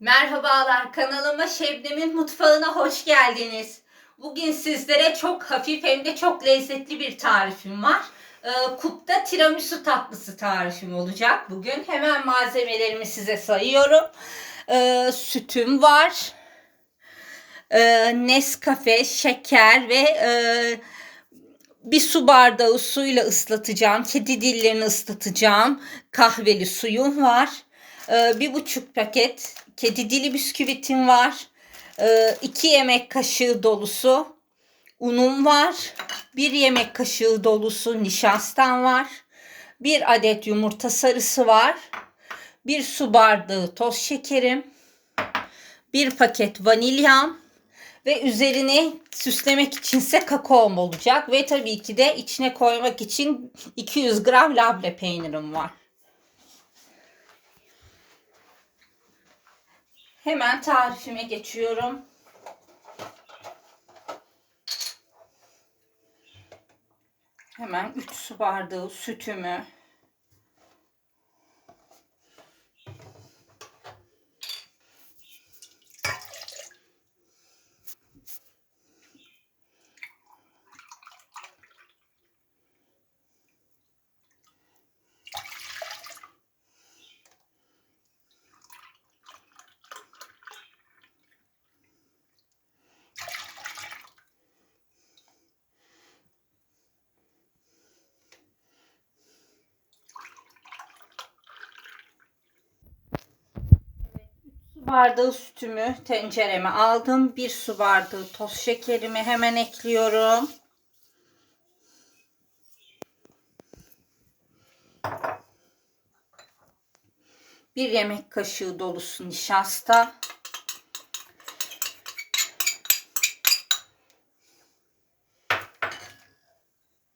Merhabalar kanalıma Şebnem'in mutfağına hoş geldiniz. Bugün sizlere çok hafif hem de çok lezzetli bir tarifim var. Ee, kupta tiramisu tatlısı tarifim olacak bugün. Hemen malzemelerimi size sayıyorum. Ee, sütüm var. Ee, Nescafe, şeker ve e, bir su bardağı suyla ıslatacağım. Kedi dillerini ıslatacağım. Kahveli suyum var. Ee, bir buçuk paket kedi dili bisküvitim var. Ee, iki yemek kaşığı dolusu unum var. Bir yemek kaşığı dolusu nişastam var. Bir adet yumurta sarısı var. Bir su bardağı toz şekerim. Bir paket vanilyam ve üzerine süslemek içinse kakaom olacak ve tabii ki de içine koymak için 200 gram labne peynirim var. Hemen tarifime geçiyorum. Hemen 3 su bardağı sütümü bardağı sütümü tencereme aldım. Bir su bardağı toz şekerimi hemen ekliyorum. Bir yemek kaşığı dolusu nişasta.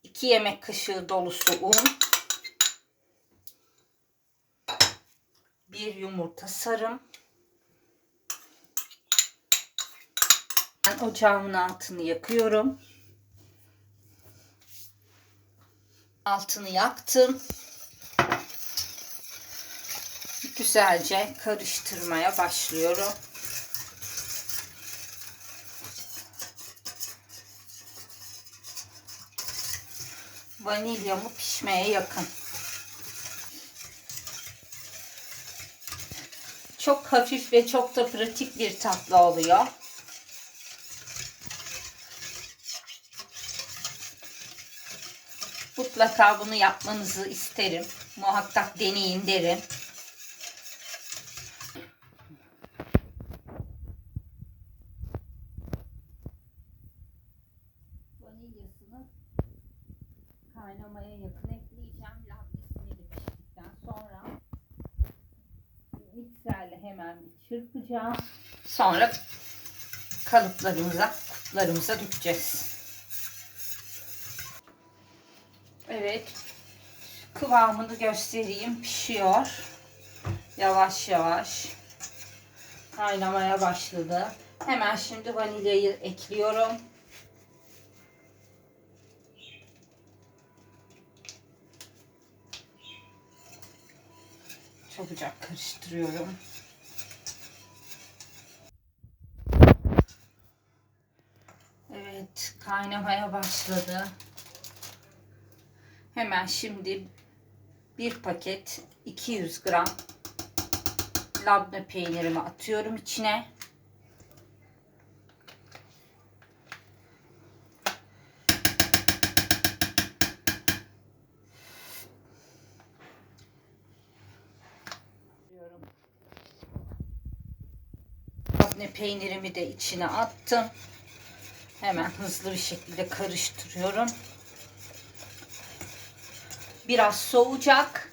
İki yemek kaşığı dolusu un. Bir yumurta sarım. Ben ocağımın altını yakıyorum. Altını yaktım. Güzelce karıştırmaya başlıyorum. Vanilyamı pişmeye yakın. Çok hafif ve çok da pratik bir tatlı oluyor. Mutlaka bunu yapmanızı isterim. Muhakkak deneyin derim. Vanilyasını kaynamaya yakın ekleyeceğim. Labnesini de piştikten sonra mikserle hemen bir çırpacağım. Sonra kalıplarımıza, kuplarımıza dökeceğiz. Evet. Kıvamını göstereyim. Pişiyor. Yavaş yavaş. Kaynamaya başladı. Hemen şimdi vanilyayı ekliyorum. Çabucak karıştırıyorum. Evet, kaynamaya başladı. Hemen şimdi bir paket 200 gram labne peynirimi atıyorum içine. Labne peynirimi de içine attım. Hemen hızlı bir şekilde karıştırıyorum biraz soğuyacak.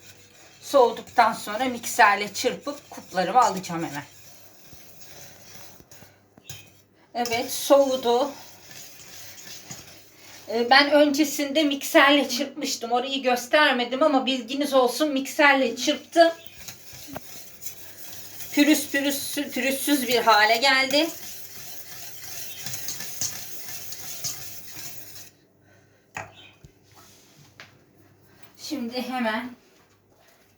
Soğuduktan sonra mikserle çırpıp kuplarımı alacağım hemen. Evet soğudu. Ee, Ben öncesinde mikserle çırpmıştım. Orayı göstermedim ama bilginiz olsun mikserle çırptım. Pürüz pürüz pürüzsüz bir hale geldi. Şimdi hemen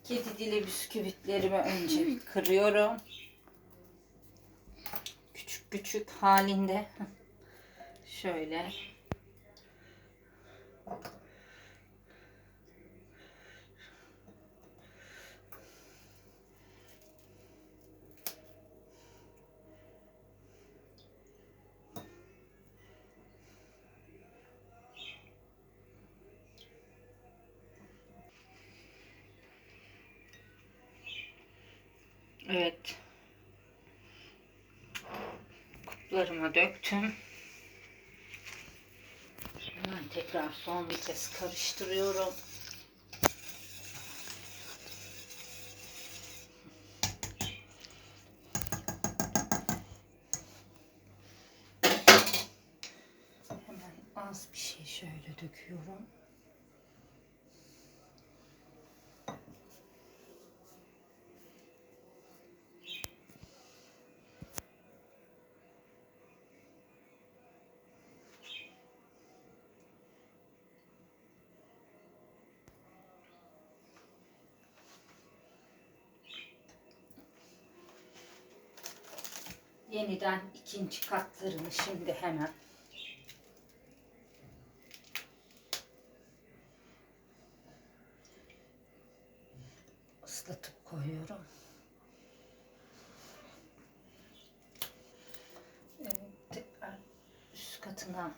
kedi dili bisküvitlerimi önce kırıyorum. Küçük küçük halinde. Şöyle. Evet. Kuplarıma döktüm. Hemen tekrar son bir kez karıştırıyorum. Hemen az bir şey şöyle döküyorum. Yeniden ikinci katlarını şimdi hemen ıslatıp koyuyorum. Evet, üst katına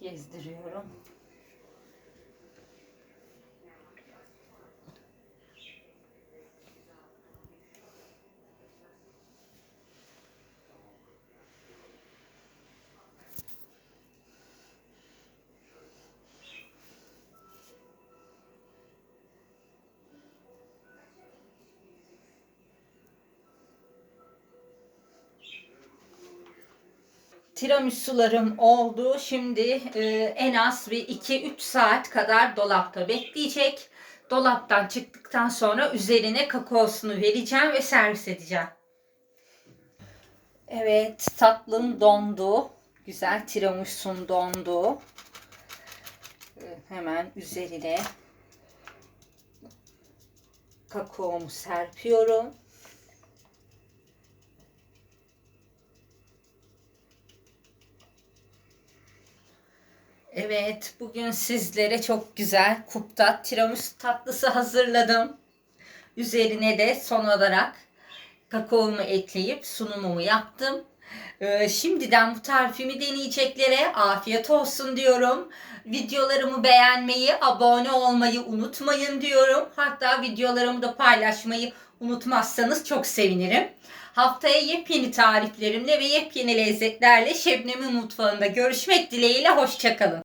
gezdiriyorum. Tiramisularım oldu. Şimdi e, en az bir 2-3 saat kadar dolapta bekleyecek. Dolaptan çıktıktan sonra üzerine kakaosunu vereceğim ve servis edeceğim. Evet, tatlım dondu. Güzel tiramisum dondu. E, Hemen üzerine kakaomu serpiyorum. Evet, bugün sizlere çok güzel kupta tiramisu tatlısı hazırladım. Üzerine de son olarak kakaomu ekleyip sunumumu yaptım. Ee, şimdiden bu tarifimi deneyeceklere afiyet olsun diyorum. Videolarımı beğenmeyi, abone olmayı unutmayın diyorum. Hatta videolarımı da paylaşmayı unutmazsanız çok sevinirim. Haftaya yepyeni tariflerimle ve yepyeni lezzetlerle Şebnem'in mutfağında görüşmek dileğiyle. Hoşçakalın.